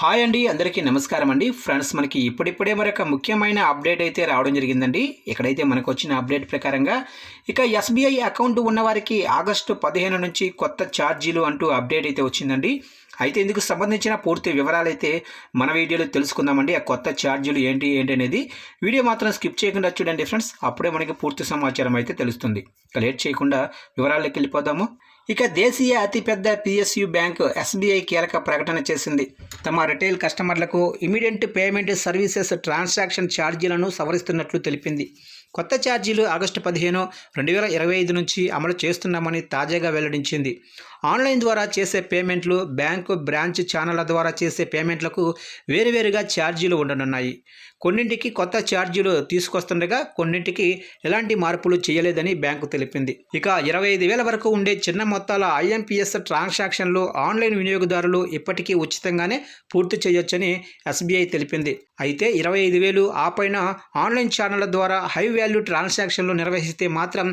Hi అండి అందరికీ నమస్కారం అండి. ఫ్రెండ్స్ మనకి ఇప్పుడిప్పుడే మరొక ముఖ్యమైన అప్డేట్ అయితే రావడం జరిగిందండి. ఇక్కడైతే మనకు వచ్చిన అప్డేట్ ప్రకారంగా ఇక ఎస్బీఐ అకౌంట్ ఉన్నవారికి ఆగస్టు పదిహేను నుంచి కొత్త ఛార్జీలు అంటూ అప్డేట్ అయితే వచ్చిందండి. అయితే ఇందుకు సంబంధించిన పూర్తి వివరాలు అయితే మన వీడియోలో తెలుసుకుందామండి. ఆ కొత్త ఛార్జీలు ఏంటి ఏంటి అనేది వీడియో మాత్రం స్కిప్ చేయకుండా చూడండి ఫ్రెండ్స్. అప్పుడే మనకి పూర్తి సమాచారం అయితే తెలుస్తుంది. ఇక లేట్ చేయకుండా వివరాల్లోకి వెళ్ళిపోదాము. ఇక దేశీయ అతిపెద్ద పిఎస్యు బ్యాంకు ఎస్బీఐ కీలక ప్రకటన చేసింది. తమ రిటైల్ కస్టమర్లకు ఇమీడియట్ పేమెంట్ సర్వీసెస్ ట్రాన్సాక్షన్ ఛార్జీలను సవరిస్తున్నట్లు తెలిపింది. కొత్త ఛార్జీలు ఆగస్టు పదిహేను రెండు వేల ఇరవై ఐదు నుంచి అమలు చేస్తున్నామని తాజాగా వెల్లడించింది. ఆన్లైన్ ద్వారా చేసే పేమెంట్లు బ్యాంకు బ్రాంచ్ ఛానళ్ళ ద్వారా చేసే పేమెంట్లకు వేరువేరుగా ఛార్జీలు ఉండనున్నాయి. కొన్నింటికి కొత్త ఛార్జీలు తీసుకొస్తుండగా కొన్నింటికి ఎలాంటి మార్పులు చేయలేదని బ్యాంకు తెలిపింది. ఇక ఇరవై ఐదు వేల వరకు ఉండే చిన్న మొత్తాల ఐఎంపీఎస్ ట్రాన్సాక్షన్లు ఆన్లైన్ వినియోగదారులు ఇప్పటికీ ఉచితంగానే పూర్తి చేయొచ్చని ఎస్బీఐ తెలిపింది. అయితే ఇరవై ఐదు వేలు ఆ పైన ఆన్లైన్ ఛానళ్ళ ద్వారా హై వాల్యూ ట్రాన్సాక్షన్లు నిర్వహిస్తే మాత్రం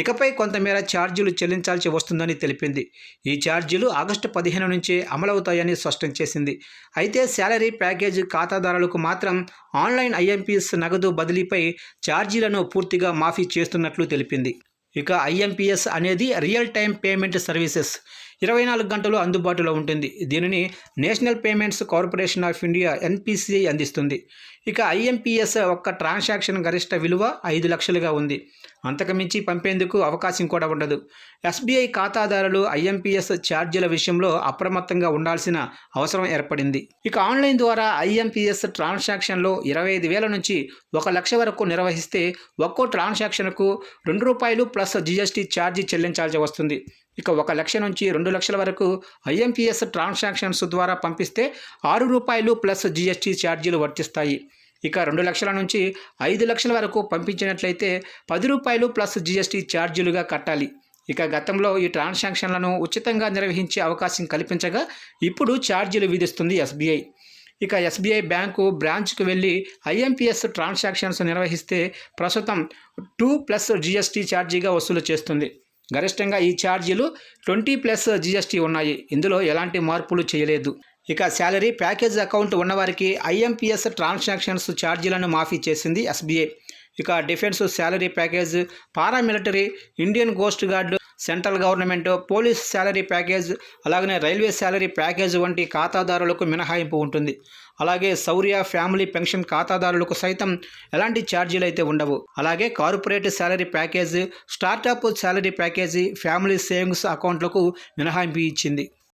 ఇకపై కొంతమేర ఛార్జీలు చెల్లించాల్సి వస్తుందని తెలిపింది. ఈ ఛార్జీలు ఆగస్టు పదిహేను నుంచే అమలవుతాయని స్పష్టం చేసింది. అయితే శాలరీ ప్యాకేజ్ ఖాతాదారులకు మాత్రం ఆన్లైన్ ఐఎంపీఎస్ నగదు బదిలీపై ఛార్జీలను పూర్తిగా మాఫీ చేస్తున్నట్లు తెలిపింది. ఇక ఐఎంపీఎస్ అనేది రియల్ టైం పేమెంట్ సర్వీసెస్. ఇరవై నాలుగు గంటలు అందుబాటులో ఉంటుంది. దీనిని National Payments Corporation of India NPCI అందిస్తుంది. ఇక ఐఎంపిఎస్ ఒక్క ట్రాన్సాక్షన్ గరిష్ట విలువ ఐదు లక్షలుగా ఉంది. అంతకుమించి పంపేందుకు అవకాశం కూడా ఉండదు. ఎస్బీఐ ఖాతాదారులు ఐఎంపిఎస్ ఛార్జీల విషయంలో అప్రమత్తంగా ఉండాల్సిన అవసరం ఏర్పడింది. ఇక ఆన్లైన్ ద్వారా ఐఎంపిఎస్ ట్రాన్సాక్షన్లో ఇరవై ఐదు వేల నుంచి ఒక లక్ష వరకు నిర్వహిస్తే ఒక్కో ట్రాన్సాక్షన్కు రెండు రూపాయలు ప్లస్ జిఎస్టీ ఛార్జీ చెల్లించాల్సి వస్తుంది. ఇక ఒక లక్ష నుంచి రెండు లక్షల వరకు ఐఎంపీఎస్ ట్రాన్సాక్షన్స్ ద్వారా పంపిస్తే ఆరు రూపాయలు ప్లస్ జీఎస్టీ ఛార్జీలు వర్తిస్తాయి. ఇక రెండు లక్షల నుంచి ఐదు లక్షల వరకు పంపించినట్లయితే పది రూపాయలు ప్లస్ జీఎస్టీ ఛార్జీలుగా కట్టాలి. ఇక గతంలో ఈ ట్రాన్సాక్షన్లను ఉచితంగా నిర్వహించే అవకాశం కల్పించగా ఇప్పుడు ఛార్జీలు విధిస్తుంది ఎస్బీఐ. ఇక ఎస్బీఐ బ్యాంకు బ్రాంచ్కు వెళ్ళి ఐఎంపీఎస్ ట్రాన్సాక్షన్స్ నిర్వహిస్తే ప్రస్తుతం టూ ప్లస్ జీఎస్టీ ఛార్జీగా వసూలు చేస్తుంది. గరిష్టంగా ఈ ఛార్జీలు ట్వంటీ ప్లస్ జీఎస్టీ ఉన్నాయి. ఇందులో ఎలాంటి మార్పులు చేయలేదు. ఇక శాలరీ ప్యాకేజ్ అకౌంట్ ఉన్నవారికి ఐఎంపీఎస్ ట్రాన్సాక్షన్స్ ఛార్జీలను మాఫీ చేసింది ఎస్బీఐ ఇక defence salary package paramilitary Indian coast guard central government police salary package అలాగనే రైల్వే శాలరీ ప్యాకేజ్ వంటి ఖాతాదారులకు మినహాయింపు ఉంటుంది. అలాగే సౌర్య ఫ్యామిలీ పెన్షన్ ఖాతాదారులకు సైతం ఎలాంటి ఛార్జీలు అయితే ఉండవు. అలాగే corporate salary package startup salary package family savings అకౌంట్లకు మినహాయింపు ఇచ్చింది.